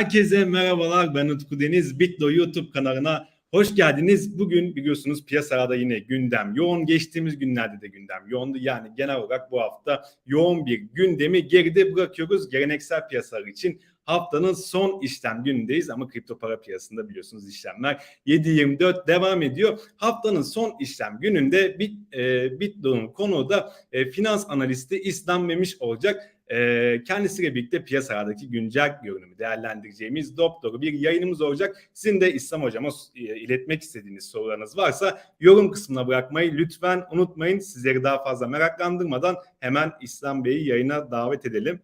Herkese merhabalar. Ben Utku Deniz. Bitlo YouTube kanalına hoş geldiniz. Bugün biliyorsunuz piyasada yine gündem yoğun. Geçtiğimiz günlerde de gündem yoğundu. Yani genel olarak bu hafta yoğun bir gündemi geride bırakıyoruz. Geleneksel piyasalar için haftanın son işlem günündeyiz ama kripto para piyasasında biliyorsunuz işlemler 7.24 devam ediyor. Haftanın son işlem gününde Bit, e, Bitlo'nun konuğu da e, finans analisti İslam Memiş olacak. Kendisiyle birlikte piyasalardaki güncel görünümü değerlendireceğimiz dop bir yayınımız olacak. Sizin de İslam hocama e, iletmek istediğiniz sorularınız varsa yorum kısmına bırakmayı lütfen unutmayın. Sizleri daha fazla meraklandırmadan hemen İslam Bey'i yayına davet edelim.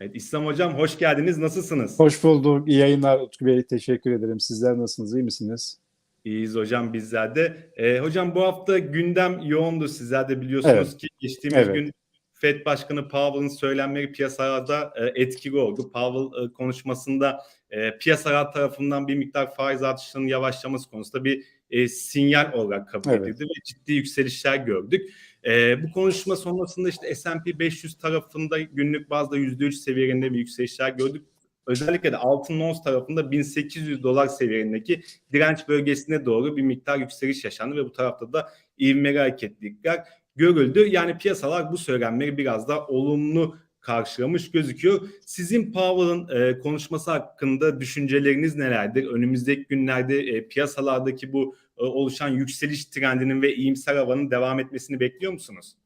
Evet İslam hocam hoş geldiniz. Nasılsınız? Hoş bulduk. İyi yayınlar Utku Bey. Teşekkür ederim. Sizler nasılsınız? İyi misiniz? İyiyiz hocam bizler de. Ee, hocam bu hafta gündem yoğundu. Sizler de biliyorsunuz Evet. ki geçtiğimiz Evet. gün Fed Başkanı Powell'ın söylemleri piyasalarda e, etkili oldu. Powell e, konuşmasında e, piyasalar tarafından bir miktar faiz artışlarının yavaşlaması konusunda bir e, sinyal olarak kabul Evet. edildi ve ciddi yükselişler gördük. E, bu konuşma sonrasında işte S&P 500 tarafında günlük bazda %3 seviyelerinde bir yükselişler gördük. Özellikle de altın ons tarafında 1800 dolar seviyelerindeki direnç bölgesine doğru bir miktar yükseliş yaşandı ve bu tarafta da ivmeli hareketlilikler görüldü. Yani piyasalar bu söylemleri biraz da olumlu karşılamış gözüküyor. Sizin Powell'ın e, konuşması hakkında düşünceleriniz nelerdir? Önümüzdeki günlerde e, piyasalardaki bu e, oluşan yükseliş trendinin ve iyimser havanın devam etmesini bekliyor musunuz?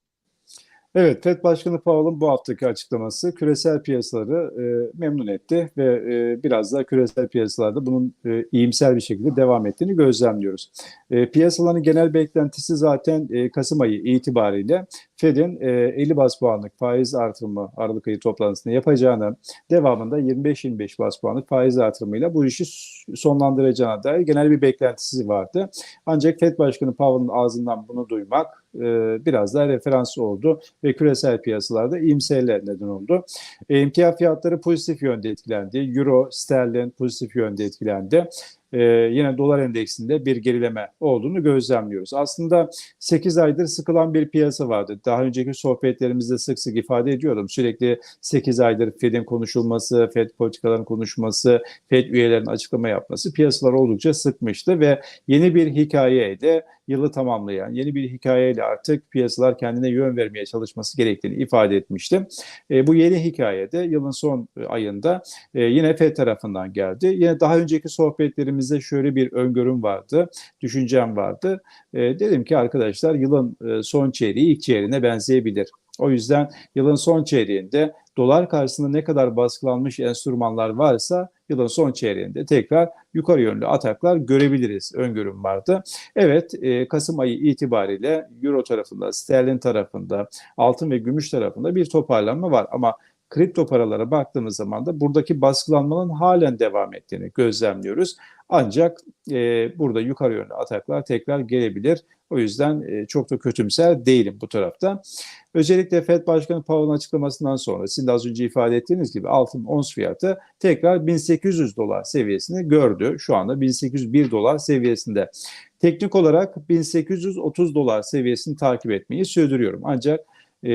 Evet, FED Başkanı Powell'ın bu haftaki açıklaması küresel piyasaları e, memnun etti ve e, biraz da küresel piyasalarda bunun e, iyimser bir şekilde devam ettiğini gözlemliyoruz. E, piyasaların genel beklentisi zaten e, Kasım ayı itibariyle Fed'in e, 50 bas puanlık faiz artırımı Aralık ayı toplantısında yapacağını, devamında 25-25 bas puanlık faiz artırımıyla bu işi sonlandıracağına dair genel bir beklentisi vardı. Ancak FED Başkanı Powell'ın ağzından bunu duymak e, biraz daha referans oldu ve küresel piyasalarda iyimserliğe neden oldu. Emtia fiyatları pozitif yönde etkilendi. Euro, sterlin pozitif yönde etkilendi. E, yine dolar endeksinde bir gerileme olduğunu gözlemliyoruz. Aslında 8 aydır sıkılan bir piyasa vardı. Daha önceki sohbetlerimizde sık sık ifade ediyordum. Sürekli 8 aydır Fed'in konuşulması, Fed politikaların konuşması, Fed üyelerinin açıklama yapması piyasalar oldukça sıkmıştı ve yeni bir hikayeyle yılı tamamlayan yeni bir hikayeyle artık piyasalar kendine yön vermeye çalışması gerektiğini ifade etmiştim. E, bu yeni hikayede yılın son ayında e, yine FED tarafından geldi. Yine daha önceki sohbetlerimizde şöyle bir öngörüm vardı, düşüncem vardı. E, dedim ki arkadaşlar yılın e, son çeyreği ilk çeyreğine benzeyebilir. O yüzden yılın son çeyreğinde dolar karşısında ne kadar baskılanmış enstrümanlar varsa yılın son çeyreğinde tekrar yukarı yönlü ataklar görebiliriz öngörüm vardı. Evet e, Kasım ayı itibariyle Euro tarafında, sterlin tarafında, altın ve gümüş tarafında bir toparlanma var ama kripto paralara baktığımız zaman da buradaki baskılanmanın halen devam ettiğini gözlemliyoruz. Ancak e, burada yukarı yönlü ataklar tekrar gelebilir. O yüzden e, çok da kötümser değilim bu tarafta. Özellikle FED Başkanı Powell'ın açıklamasından sonra sizin de az önce ifade ettiğiniz gibi altın ons fiyatı tekrar 1800 dolar seviyesini gördü. Şu anda 1801 dolar seviyesinde. Teknik olarak 1830 dolar seviyesini takip etmeyi sürdürüyorum. Ancak e,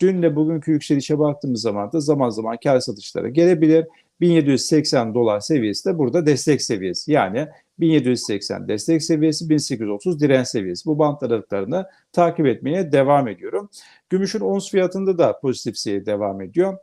dünle bugünkü yükselişe baktığımız zaman da zaman zaman kar satışlara gelebilir. 1780 dolar seviyesi de burada destek seviyesi. Yani 1780 destek seviyesi, 1830 direnç seviyesi. Bu bant aralıklarını takip etmeye devam ediyorum. Gümüşün ons fiyatında da pozitif seyir devam ediyor.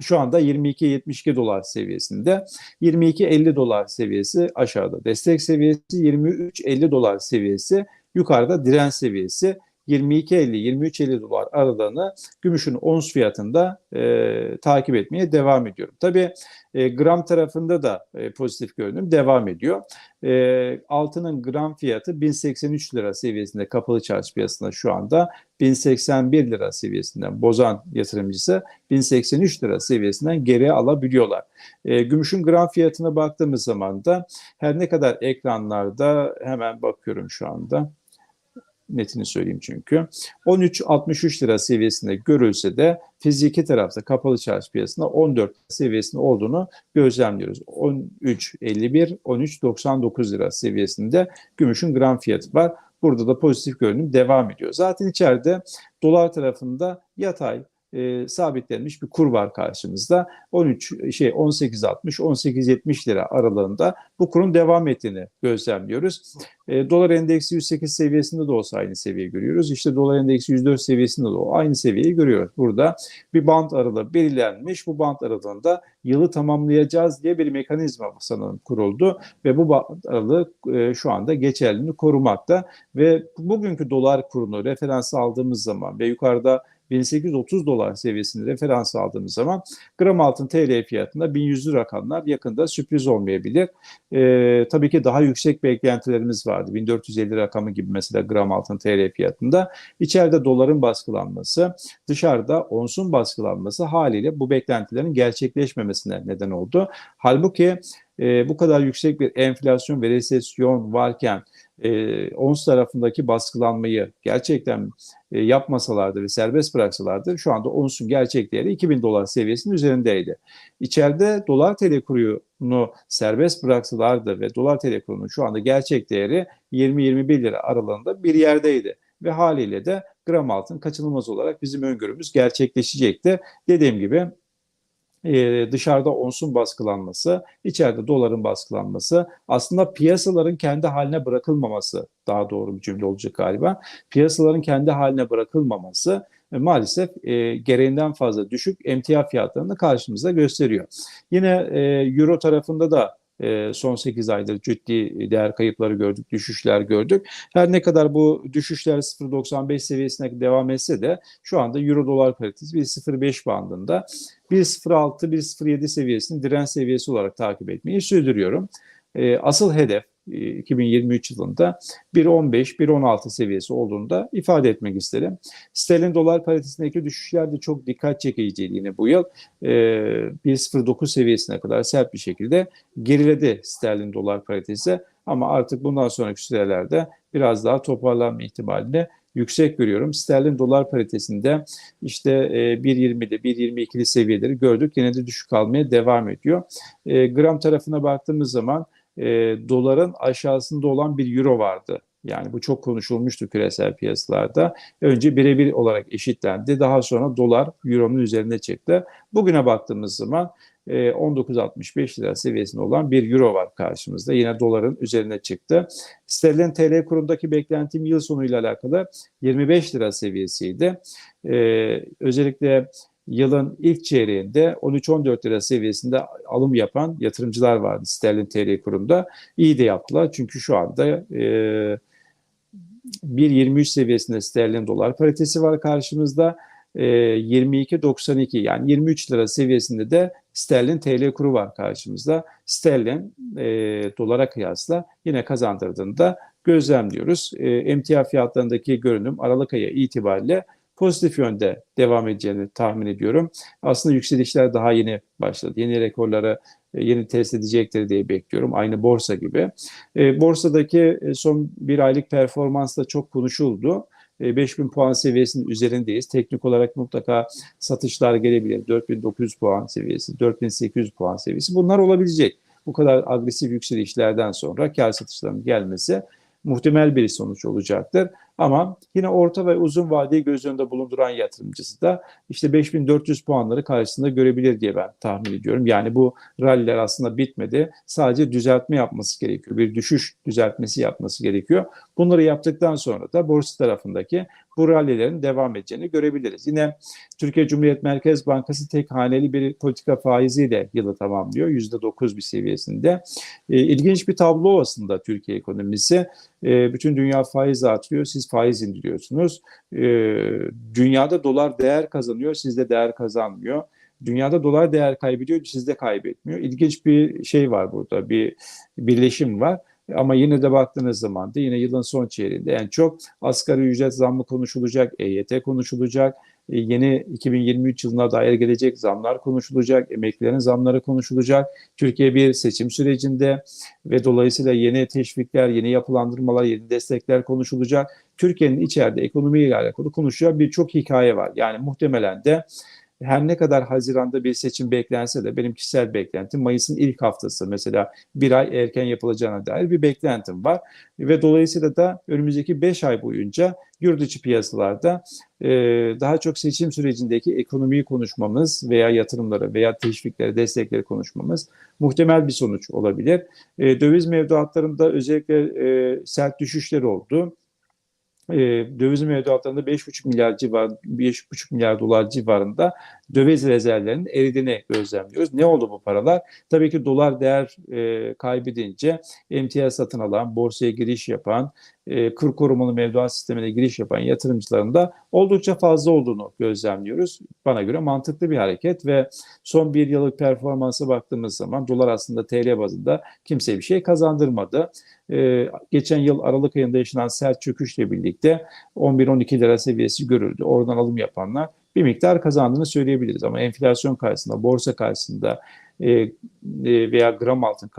Şu anda 22.72 dolar seviyesinde. 22.50 dolar seviyesi aşağıda destek seviyesi, 23.50 dolar seviyesi yukarıda direnç seviyesi. 22.50-23.50 dolar aralığını gümüşün ons fiyatında e, takip etmeye devam ediyorum. Tabii e, gram tarafında da e, pozitif görünüm devam ediyor. E, altının gram fiyatı 1083 lira seviyesinde kapalı çarşı piyasasında şu anda 1081 lira seviyesinden bozan yatırımcısı 1083 lira seviyesinden geri alabiliyorlar. E, gümüşün gram fiyatına baktığımız zaman da her ne kadar ekranlarda hemen bakıyorum şu anda netini söyleyeyim çünkü. 13.63 lira seviyesinde görülse de fiziki tarafta kapalı çarşı piyasasında 14 seviyesinde olduğunu gözlemliyoruz. 13.51, 13.99 lira seviyesinde gümüşün gram fiyatı var. Burada da pozitif görünüm devam ediyor. Zaten içeride dolar tarafında yatay e, sabitlenmiş bir kur var karşımızda. 13 şey 18.60 18.70 lira aralığında bu kurun devam ettiğini gözlemliyoruz. E, dolar endeksi 108 seviyesinde de olsa aynı seviyeyi görüyoruz. İşte dolar endeksi 104 seviyesinde de o aynı seviyeyi görüyoruz. Burada bir bant aralığı belirlenmiş. Bu bant aralığında yılı tamamlayacağız diye bir mekanizma sanırım kuruldu ve bu bant aralığı e, şu anda geçerliliğini korumakta ve bugünkü dolar kurunu referans aldığımız zaman ve yukarıda 1830 dolar seviyesini referans aldığımız zaman gram altın TL fiyatında 1100'lü rakamlar yakında sürpriz olmayabilir. Ee, tabii ki daha yüksek beklentilerimiz vardı. 1450 rakamı gibi mesela gram altın TL fiyatında. İçeride doların baskılanması, dışarıda onsun baskılanması haliyle bu beklentilerin gerçekleşmemesine neden oldu. Halbuki e, bu kadar yüksek bir enflasyon ve resesyon varken e, ons tarafındaki baskılanmayı gerçekten e, yapmasalardı ve serbest bıraksalardı şu anda onsun gerçek değeri 2000 dolar seviyesinin üzerindeydi. İçeride dolar TL kurunu serbest bıraksalardı ve dolar TL kurunun şu anda gerçek değeri 20-21 lira aralığında bir yerdeydi. Ve haliyle de gram altın kaçınılmaz olarak bizim öngörümüz gerçekleşecekti. Dediğim gibi e, dışarıda onsun baskılanması, içeride doların baskılanması, aslında piyasaların kendi haline bırakılmaması daha doğru bir cümle olacak galiba. Piyasaların kendi haline bırakılmaması e, maalesef e, gereğinden fazla düşük emtia fiyatlarını karşımıza gösteriyor. Yine e, Euro tarafında da e, son 8 aydır ciddi değer kayıpları gördük, düşüşler gördük. Her ne kadar bu düşüşler 0.95 seviyesine devam etse de şu anda Euro dolar paritesi 1.05 bandında 1.06, 1.07 seviyesini direnç seviyesi olarak takip etmeyi sürdürüyorum. E, asıl hedef 2023 yılında 1.15, 1.16 seviyesi olduğunu da ifade etmek isterim. Sterlin dolar paritesindeki düşüşler de çok dikkat çekiciydi yine bu yıl. 1.09 seviyesine kadar sert bir şekilde geriledi sterlin dolar paritesi ama artık bundan sonraki sürelerde biraz daha toparlanma ihtimalini yüksek görüyorum. Sterlin dolar paritesinde işte 1.20'de 1.22'li seviyeleri gördük. Yine de düşük kalmaya devam ediyor. Gram tarafına baktığımız zaman e, doların aşağısında olan bir euro vardı. Yani bu çok konuşulmuştu küresel piyasalarda. Önce birebir olarak eşitlendi. Daha sonra dolar euronun üzerine çıktı. Bugüne baktığımız zaman 19.65 lira seviyesinde olan bir euro var karşımızda. Yine doların üzerine çıktı. Sterlin TL kurundaki beklentim yıl sonuyla alakalı 25 lira seviyesiydi. Ee, özellikle yılın ilk çeyreğinde 13-14 lira seviyesinde alım yapan yatırımcılar vardı sterlin TL kurunda. İyi de yaptılar çünkü şu anda e, 1.23 seviyesinde sterlin dolar paritesi var karşımızda. E, 22.92 yani 23 lira seviyesinde de sterlin TL kuru var karşımızda. Sterlin e, dolara kıyasla yine kazandırdığını da gözlemliyoruz. E, emtia fiyatlarındaki görünüm Aralık ayı itibariyle pozitif yönde devam edeceğini tahmin ediyorum. Aslında yükselişler daha yeni başladı. Yeni rekorları e, yeni test edecektir diye bekliyorum. Aynı borsa gibi. E, borsadaki e, son bir aylık performans da çok konuşuldu. 5000 puan seviyesinin üzerindeyiz. Teknik olarak mutlaka satışlar gelebilir. 4900 puan seviyesi, 4800 puan seviyesi bunlar olabilecek. Bu kadar agresif yükselişlerden sonra kar satışlarının gelmesi muhtemel bir sonuç olacaktır. Ama yine orta ve uzun vadeyi göz önünde bulunduran yatırımcısı da işte 5400 puanları karşısında görebilir diye ben tahmin ediyorum. Yani bu ralliler aslında bitmedi. Sadece düzeltme yapması gerekiyor. Bir düşüş düzeltmesi yapması gerekiyor. Bunları yaptıktan sonra da borsa tarafındaki bu rallilerin devam edeceğini görebiliriz. Yine Türkiye Cumhuriyet Merkez Bankası tek haneli bir politika faiziyle yılı tamamlıyor. %9 bir seviyesinde. E, ilginç bir tablo aslında Türkiye ekonomisi. E, bütün dünya faiz artıyor. Siz faiz indiriyorsunuz. E, dünyada dolar değer kazanıyor. Sizde değer kazanmıyor. Dünyada dolar değer kaybediyor, sizde kaybetmiyor. İlginç bir şey var burada, bir birleşim var. Ama yine de baktığınız zaman da yine yılın son çeyreğinde en çok asgari ücret zammı konuşulacak, EYT konuşulacak, e, yeni 2023 yılına dair gelecek zamlar konuşulacak, emeklilerin zamları konuşulacak. Türkiye bir seçim sürecinde ve dolayısıyla yeni teşvikler, yeni yapılandırmalar, yeni destekler konuşulacak. Türkiye'nin içeride ekonomiyle alakalı konuşacağı birçok hikaye var. Yani muhtemelen de her ne kadar Haziran'da bir seçim beklense de benim kişisel beklentim Mayıs'ın ilk haftası mesela bir ay erken yapılacağına dair bir beklentim var. Ve dolayısıyla da önümüzdeki 5 ay boyunca yurt içi piyasalarda e, daha çok seçim sürecindeki ekonomiyi konuşmamız veya yatırımları veya teşvikleri, destekleri konuşmamız muhtemel bir sonuç olabilir. E, döviz mevduatlarında özellikle e, sert düşüşler oldu e, döviz mevduatlarında 5,5 milyar civar 5,5 milyar dolar civarında döviz rezervlerinin eridiğini gözlemliyoruz. Ne oldu bu paralar? Tabii ki dolar değer e, kaybedince emtia satın alan, borsaya giriş yapan, e, kur korumalı mevduat sistemine giriş yapan yatırımcıların da oldukça fazla olduğunu gözlemliyoruz. Bana göre mantıklı bir hareket ve son bir yıllık performansa baktığımız zaman dolar aslında TL bazında kimseye bir şey kazandırmadı. Ee, geçen yıl Aralık ayında yaşanan sert çöküşle birlikte 11-12 lira seviyesi görüldü. Oradan alım yapanlar bir miktar kazandığını söyleyebiliriz. Ama enflasyon karşısında, borsa karşısında e, e, veya gram altın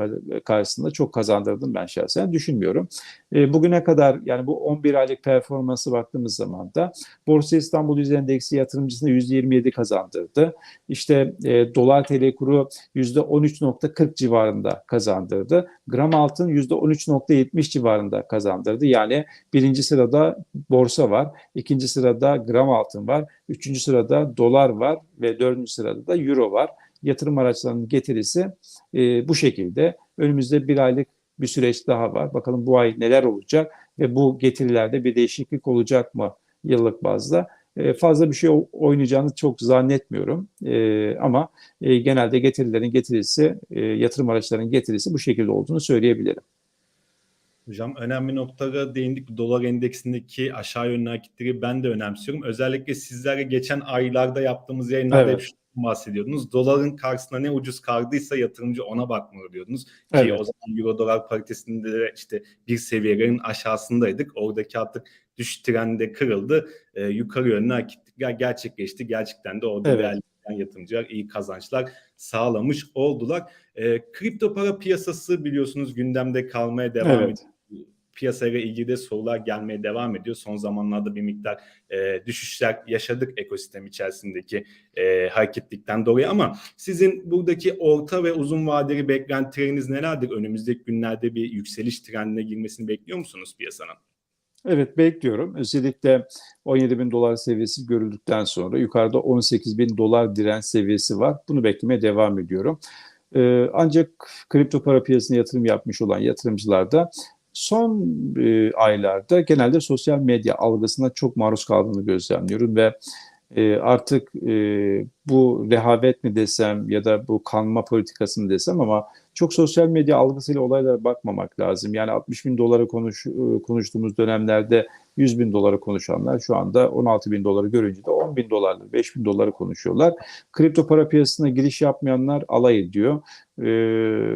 karşısında çok kazandırdım ben şahsen düşünmüyorum. E, bugüne kadar yani bu 11 aylık performansı baktığımız zaman da Borsa İstanbul Yüz Endeksi yatırımcısına %27 kazandırdı. İşte dolar TL kuru %13.40 civarında kazandırdı. Gram altın %13.70 civarında kazandırdı. Yani birinci sırada borsa var, ikinci sırada gram altın var, üçüncü sırada dolar var ve dördüncü sırada da euro var yatırım araçlarının getirisi e, bu şekilde. Önümüzde bir aylık bir süreç daha var. Bakalım bu ay neler olacak ve bu getirilerde bir değişiklik olacak mı yıllık bazda? E, fazla bir şey oynayacağını çok zannetmiyorum. E, ama e, genelde getirilerin getirisi, e, yatırım araçlarının getirisi bu şekilde olduğunu söyleyebilirim. Hocam önemli noktalara değindik. Dolar endeksindeki aşağı yönlü hareketleri ben de önemsiyorum. Özellikle sizlerle geçen aylarda yaptığımız yayınlarda evet. hep bahsediyordunuz. Doların karşısında ne ucuz kaldıysa yatırımcı ona bakmalı diyordunuz. Evet. Ki o zaman euro dolar paritesinde de işte bir seviyelerin aşağısındaydık. Oradaki artık düş trendi kırıldı. E, yukarı yönlü hareketler gerçekleşti. Gerçekten de orada evet. değerli yatırımcılar iyi kazançlar sağlamış oldular. E, kripto para piyasası biliyorsunuz gündemde kalmaya devam evet. ediyor piyasayla ilgili de sorular gelmeye devam ediyor. Son zamanlarda bir miktar e, düşüşler yaşadık ekosistem içerisindeki e, hareketlikten dolayı ama sizin buradaki orta ve uzun vadeli beklentileriniz nelerdir? Önümüzdeki günlerde bir yükseliş trendine girmesini bekliyor musunuz piyasanın? Evet bekliyorum. Özellikle 17 bin dolar seviyesi görüldükten sonra yukarıda 18 bin dolar direnç seviyesi var. Bunu beklemeye devam ediyorum. Ee, ancak kripto para piyasasına yatırım yapmış olan yatırımcılar da son e, aylarda genelde sosyal medya algısına çok maruz kaldığını gözlemliyorum ve e, artık e, bu rehavet mi desem ya da bu kanma politikası mı desem ama çok sosyal medya algısıyla olaylara bakmamak lazım. Yani 60 bin dolara konuş, e, konuştuğumuz dönemlerde 100 bin dolara konuşanlar şu anda 16 bin doları görünce de 10 bin dolarları, 5 bin doları konuşuyorlar. Kripto para piyasasına giriş yapmayanlar alay ediyor. E,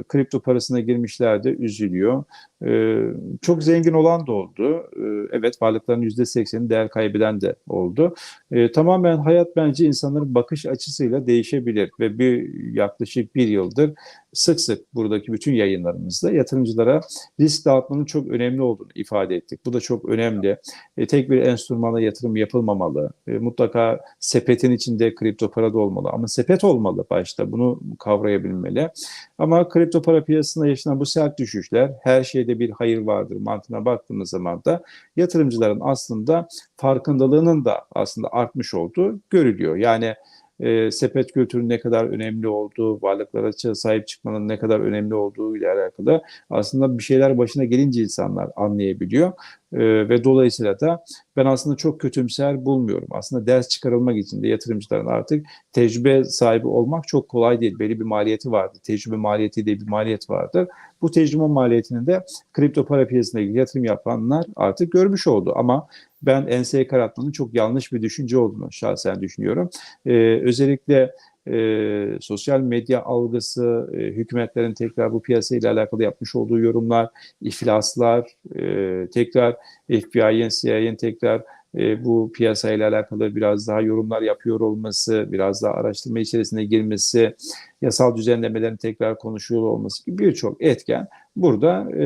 kripto parasına girmişler de üzülüyor. E, çok zengin olan da oldu. E, evet varlıkların %80'i değer kaybeden de oldu. E, tamamen hayat bence insanların bakış açısıyla değişebilir ve bir yaklaşık bir yıldır sık sık buradaki bütün yayınlarımızda yatırımcılara risk dağıtmanın çok önemli olduğunu ifade ettik. Bu da çok önemli. E, tek bir enstrümana yatırım yapılmamalı. E, mutlaka sepetin içinde kripto para da olmalı ama sepet olmalı başta. Bunu kavrayabilmeli. Ama kripto para piyasasında yaşanan bu sert düşüşler her şeyde bir hayır vardır mantığına baktığımız zaman da yatırımcıların aslında farkındalığının da aslında artmış olduğu görülüyor. Yani e, sepet kültürünün ne kadar önemli olduğu, varlıklara sahip çıkmanın ne kadar önemli olduğu ile alakalı aslında bir şeyler başına gelince insanlar anlayabiliyor. E, ve dolayısıyla da ben aslında çok kötümser bulmuyorum. Aslında ders çıkarılmak için de yatırımcıların artık tecrübe sahibi olmak çok kolay değil. Belli bir maliyeti vardır. Tecrübe maliyeti diye bir maliyet vardır. Bu tecrübe maliyetini de kripto para piyasasına yatırım yapanlar artık görmüş oldu. Ama ben enseye karartmanın çok yanlış bir düşünce olduğunu şahsen düşünüyorum. Ee, özellikle e, sosyal medya algısı, e, hükümetlerin tekrar bu piyasayla alakalı yapmış olduğu yorumlar, iflaslar, e, tekrar FBI'nin, CIA'nin tekrar e, bu piyasayla alakalı biraz daha yorumlar yapıyor olması, biraz daha araştırma içerisine girmesi, yasal düzenlemelerin tekrar konuşuyor olması gibi birçok etken burada e,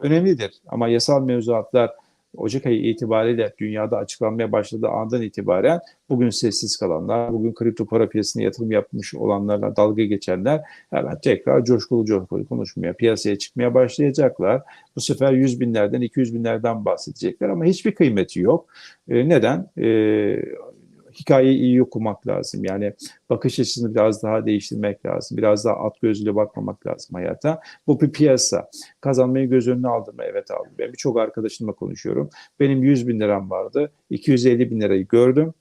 önemlidir. Ama yasal mevzuatlar Ocak ayı itibariyle dünyada açıklanmaya başladığı andan itibaren bugün sessiz kalanlar, bugün kripto para piyasasına yatırım yapmış olanlarla dalga geçenler hemen tekrar coşkulu coşkulu konuşmaya, piyasaya çıkmaya başlayacaklar. Bu sefer 100 binlerden, 200 binlerden bahsedecekler ama hiçbir kıymeti yok. E, neden? E, hikayeyi iyi okumak lazım. Yani bakış açısını biraz daha değiştirmek lazım. Biraz daha at gözüyle bakmamak lazım hayata. Bu bir piyasa. Kazanmayı göz önüne aldım mı? Evet aldım. Ben birçok arkadaşımla konuşuyorum. Benim 100 bin liram vardı. 250 bin lirayı gördüm.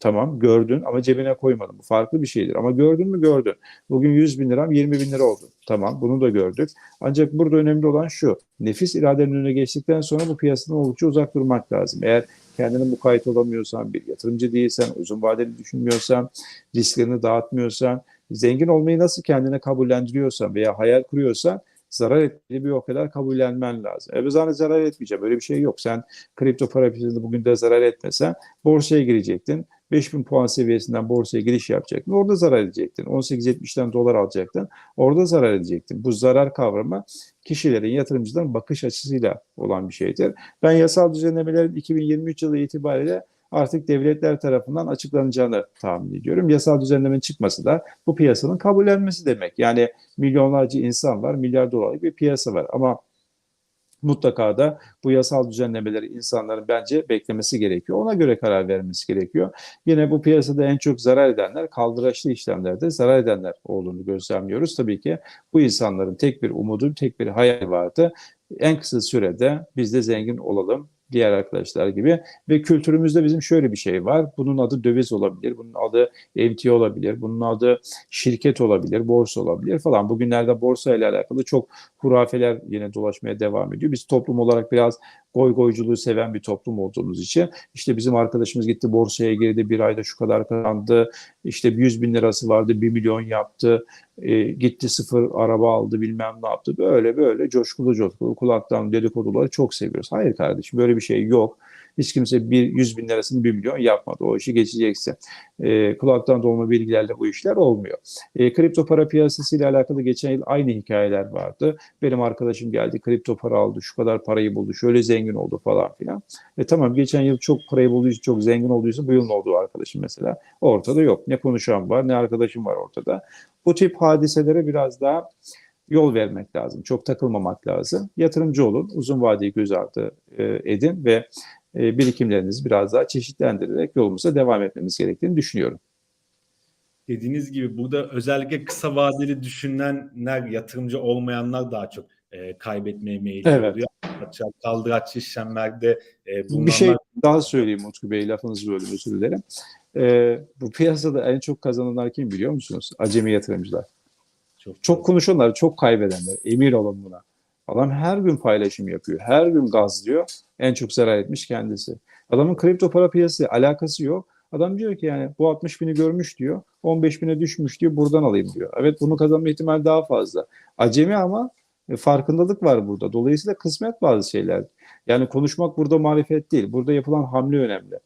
Tamam gördün ama cebine koymadın. Bu farklı bir şeydir. Ama gördün mü gördün. Bugün 100 bin liram 20 bin lira oldu. Tamam bunu da gördük. Ancak burada önemli olan şu. Nefis iradenin önüne geçtikten sonra bu piyasadan oldukça uzak durmak lazım. Eğer kendine mukayyet olamıyorsan, bir yatırımcı değilsen, uzun vadeli düşünmüyorsan, risklerini dağıtmıyorsan, zengin olmayı nasıl kendine kabullendiriyorsan veya hayal kuruyorsan zarar ettiğini bir o kadar kabullenmen lazım. E ben zarar etmeyeceğim. Öyle bir şey yok. Sen kripto para piyasasında bugün de zarar etmesen borsaya girecektin. 5000 puan seviyesinden borsaya giriş yapacaktın. Orada zarar edecektin. 18.70'den dolar alacaktın. Orada zarar edecektin. Bu zarar kavramı kişilerin, yatırımcıların bakış açısıyla olan bir şeydir. Ben yasal düzenlemelerin 2023 yılı itibariyle artık devletler tarafından açıklanacağını tahmin ediyorum. Yasal düzenlemenin çıkması da bu piyasanın kabullenmesi demek. Yani milyonlarca insan var, milyar dolarlık bir piyasa var ama mutlaka da bu yasal düzenlemeleri insanların bence beklemesi gerekiyor. Ona göre karar vermesi gerekiyor. Yine bu piyasada en çok zarar edenler kaldıraçlı işlemlerde zarar edenler olduğunu gözlemliyoruz. Tabii ki bu insanların tek bir umudu, tek bir hayal vardı. En kısa sürede biz de zengin olalım, diğer arkadaşlar gibi ve kültürümüzde bizim şöyle bir şey var. Bunun adı döviz olabilir, bunun adı emtia olabilir, bunun adı şirket olabilir, borsa olabilir falan. Bugünlerde borsa ile alakalı çok hurafeler yine dolaşmaya devam ediyor. Biz toplum olarak biraz goy goyculuğu seven bir toplum olduğumuz için işte bizim arkadaşımız gitti borsaya girdi bir ayda şu kadar kazandı işte 100 bin lirası vardı 1 milyon yaptı e, gitti sıfır araba aldı bilmem ne yaptı böyle böyle coşkulu coşkulu kulaktan dedikoduları çok seviyoruz. Hayır kardeşim böyle bir şey yok. Hiç kimse bir 100 bin lirasını 1 milyon yapmadı. O işi geçecekse. E, kulaktan dolma bilgilerle bu işler olmuyor. E, kripto para piyasası ile alakalı geçen yıl aynı hikayeler vardı. Benim arkadaşım geldi kripto para aldı, şu kadar parayı buldu, şöyle zengin oldu falan filan. E tamam geçen yıl çok parayı bulduysa, çok zengin olduysa bu yıl ne oldu arkadaşım mesela? Ortada yok. Ne konuşan var, ne arkadaşım var ortada. Bu tip hadiselere biraz daha yol vermek lazım. Çok takılmamak lazım. Yatırımcı olun, uzun vadeyi göz ardı e, edin ve e, birikimlerinizi biraz daha çeşitlendirerek yolumuza devam etmemiz gerektiğini düşünüyorum. Dediğiniz gibi burada özellikle kısa vadeli düşünenler, yatırımcı olmayanlar daha çok e, kaybetmeye meyilli Evet. oluyor. Kaldıraç işlemlerde e, bulunanlar Bir şey daha söyleyeyim Utku Bey, lafınızı böldüm özür dilerim. E, bu piyasada en çok kazananlar kim biliyor musunuz? Acemi yatırımcılar. çok, Çok konuşanlar, çok kaybedenler. Emin olun buna. Adam her gün paylaşım yapıyor. Her gün gazlıyor. En çok zarar etmiş kendisi. Adamın kripto para piyasası alakası yok. Adam diyor ki yani bu 60 bini görmüş diyor. 15 bine düşmüş diyor. Buradan alayım diyor. Evet bunu kazanma ihtimali daha fazla. Acemi ama e, farkındalık var burada. Dolayısıyla kısmet bazı şeyler. Yani konuşmak burada marifet değil. Burada yapılan hamle önemli.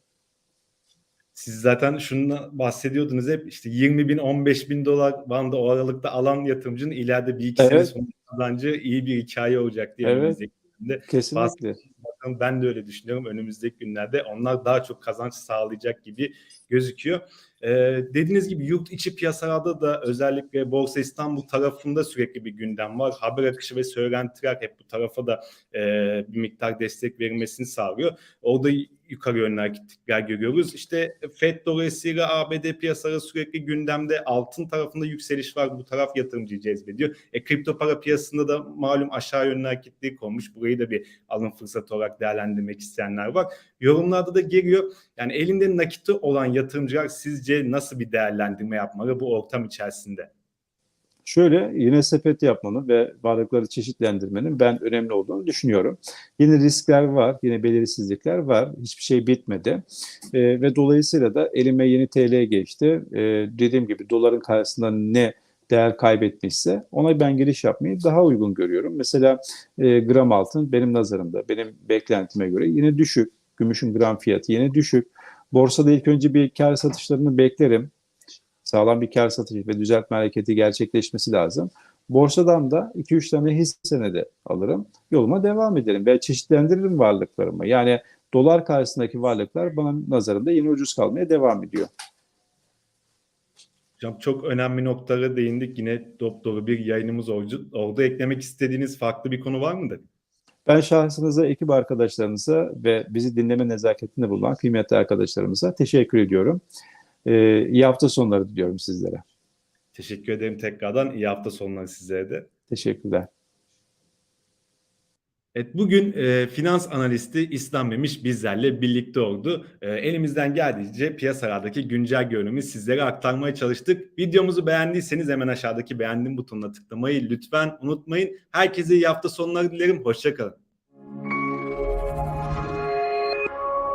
Siz zaten şunu bahsediyordunuz hep işte 20 bin 15 bin dolar bandı o aralıkta alan yatırımcının ileride bir iki sene Evet. sonra kazancı iyi bir hikaye olacak diye Evet. dönemde. Kesinlikle. Bakalım ben de öyle düşünüyorum. Önümüzdeki günlerde onlar daha çok kazanç sağlayacak gibi gözüküyor. Ee, dediğiniz gibi yurt içi piyasalarda da özellikle Borsa İstanbul tarafında sürekli bir gündem var. Haber akışı ve söylentiler hep bu tarafa da e, bir miktar destek verilmesini sağlıyor. Orada yukarı yönlü hareketler görüyoruz. İşte FED dolayısıyla ABD piyasaları sürekli gündemde altın tarafında yükseliş var. Bu taraf yatırımcıyı cezbediyor. E, kripto para piyasasında da malum aşağı yönlü hareketlilik olmuş. Burayı da bir alım fırsatı olarak değerlendirmek isteyenler var. Yorumlarda da geliyor. Yani elinde nakiti olan yatırımcılar sizce nasıl bir değerlendirme yapmalı bu ortam içerisinde? Şöyle yine sepet yapmanın ve varlıkları çeşitlendirmenin ben önemli olduğunu düşünüyorum. Yine riskler var, yine belirsizlikler var. Hiçbir şey bitmedi. Ee, ve dolayısıyla da elime yeni TL geçti. Ee, dediğim gibi doların karşısında ne değer kaybetmişse ona ben giriş yapmayı daha uygun görüyorum. Mesela e, gram altın benim nazarımda, benim beklentime göre yine düşük. Gümüşün gram fiyatı yine düşük. Borsada ilk önce bir kar satışlarını beklerim sağlam bir kar satışı ve düzeltme hareketi gerçekleşmesi lazım. Borsadan da 2-3 tane hisse senedi alırım. Yoluma devam ederim ve çeşitlendiririm varlıklarımı. Yani dolar karşısındaki varlıklar bana nazarında yine ucuz kalmaya devam ediyor. Hocam çok önemli noktalara değindik. Yine dopdolu bir yayınımız oldu. Orada eklemek istediğiniz farklı bir konu var mıdır? Ben şahsınıza, ekip arkadaşlarınıza ve bizi dinleme nezaketinde bulunan kıymetli arkadaşlarımıza teşekkür ediyorum. Ee, iyi hafta sonları diliyorum sizlere. Teşekkür ederim tekrardan. İyi hafta sonları sizlere de. Teşekkürler. Evet, bugün e, finans analisti İslam Memiş bizlerle birlikte oldu. E, elimizden geldiğince piyasalardaki güncel görünümü sizlere aktarmaya çalıştık. Videomuzu beğendiyseniz hemen aşağıdaki beğendim butonuna tıklamayı lütfen unutmayın. Herkese iyi hafta sonları dilerim. Hoşçakalın.